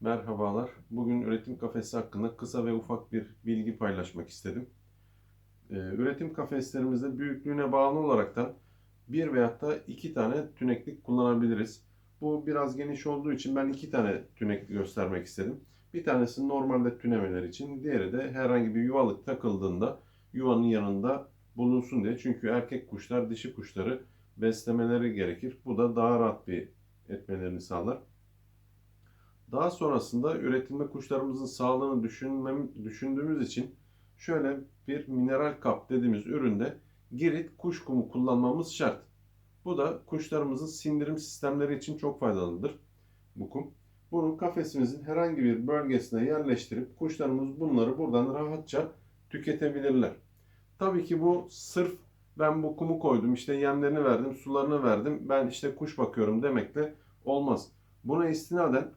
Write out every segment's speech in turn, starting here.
Merhabalar. Bugün üretim kafesi hakkında kısa ve ufak bir bilgi paylaşmak istedim. Ee, Üretim kafeslerimizde büyüklüğüne bağlı olaraktan bir veyahut da iki tane tüneklik kullanabiliriz. Bu biraz geniş olduğu için ben iki tane tünek göstermek istedim. Bir tanesi normalde tünemeler için, diğeri de herhangi bir yuvalık takıldığında yuvanın yanında bulunsun diye. Çünkü erkek kuşlar dişi kuşları beslemeleri gerekir. Bu da daha rahat bir etmelerini sağlar. Daha sonrasında üretimde kuşlarımızın sağlığını düşünmem, düşündüğümüz için şöyle bir mineral kap dediğimiz üründe girit kuş kumu kullanmamız şart. Bu da kuşlarımızın sindirim sistemleri için çok faydalıdır bu kum. Bunu kafesimizin herhangi bir bölgesine yerleştirip kuşlarımız bunları buradan rahatça tüketebilirler. Tabii ki bu sırf ben bu kumu koydum işte yemlerini verdim sularını verdim ben işte kuş bakıyorum demekle olmaz. Buna istinaden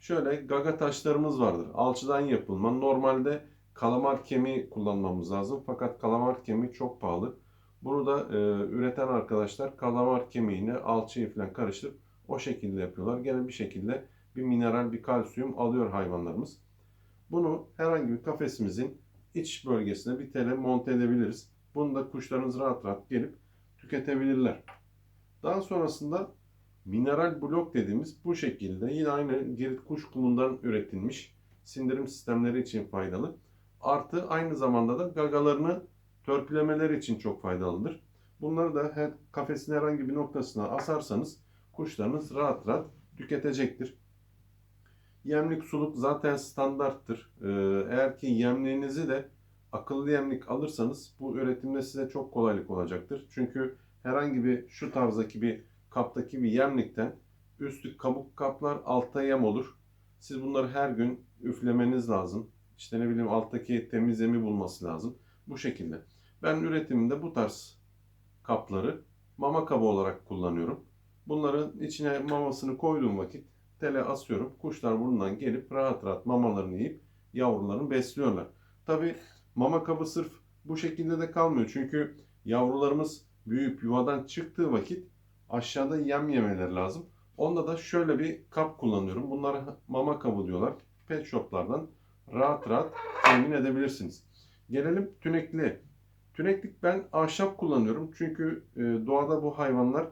Şöyle gaga taşlarımız vardır. Alçıdan yapılma. Normalde kalamar kemiği kullanmamız lazım. Fakat kalamar kemiği çok pahalı. Bunu da e, üreten arkadaşlar kalamar kemiğini alçıyı falan karıştırıp o şekilde yapıyorlar. Gene bir şekilde bir mineral, bir kalsiyum alıyor hayvanlarımız. Bunu herhangi bir kafesimizin iç bölgesine bir tele monte edebiliriz. Bunu da kuşlarınız rahat rahat gelip tüketebilirler. Daha sonrasında Mineral blok dediğimiz bu şekilde yine aynı girit kuş kumundan üretilmiş sindirim sistemleri için faydalı. Artı aynı zamanda da gagalarını törpülemeleri için çok faydalıdır. Bunları da her kafesin herhangi bir noktasına asarsanız kuşlarınız rahat rahat tüketecektir. Yemlik suluk zaten standarttır. Ee, eğer ki yemliğinizi de akıllı yemlik alırsanız bu üretimde size çok kolaylık olacaktır. Çünkü herhangi bir şu tarzdaki bir kaptaki bir yemlikten üstü kabuk kaplar, altta yem olur. Siz bunları her gün üflemeniz lazım. İşte ne bileyim alttaki temiz yemi bulması lazım. Bu şekilde. Ben üretiminde bu tarz kapları mama kabı olarak kullanıyorum. Bunların içine mamasını koyduğum vakit tele asıyorum. Kuşlar bundan gelip rahat rahat mamalarını yiyip yavrularını besliyorlar. Tabi mama kabı sırf bu şekilde de kalmıyor. Çünkü yavrularımız büyüyüp yuvadan çıktığı vakit aşağıda yem yemeleri lazım. Onda da şöyle bir kap kullanıyorum. Bunlara mama kabı diyorlar. Pet shoplardan rahat rahat temin edebilirsiniz. Gelelim tünekli. Tüneklik ben ahşap kullanıyorum. Çünkü e, doğada bu hayvanlar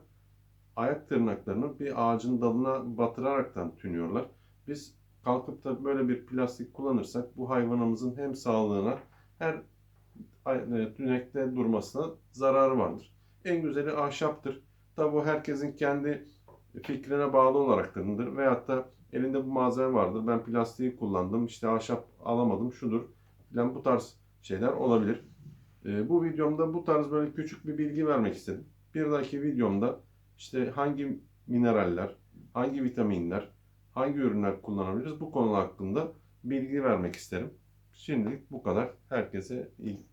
ayak tırnaklarını bir ağacın dalına batıraraktan tünüyorlar. Biz kalkıp da böyle bir plastik kullanırsak bu hayvanımızın hem sağlığına her e, tünekte durmasına zararı vardır. En güzeli ahşaptır. Tabi bu herkesin kendi fikrine bağlı olaraktandır. Veyahut da elinde bu malzeme vardır. Ben plastiği kullandım. işte ahşap alamadım. Şudur. Falan bu tarz şeyler olabilir. Ee, bu videomda bu tarz böyle küçük bir bilgi vermek istedim. Bir dahaki videomda işte hangi mineraller, hangi vitaminler, hangi ürünler kullanabiliriz bu konu hakkında bilgi vermek isterim. Şimdilik bu kadar. Herkese iyi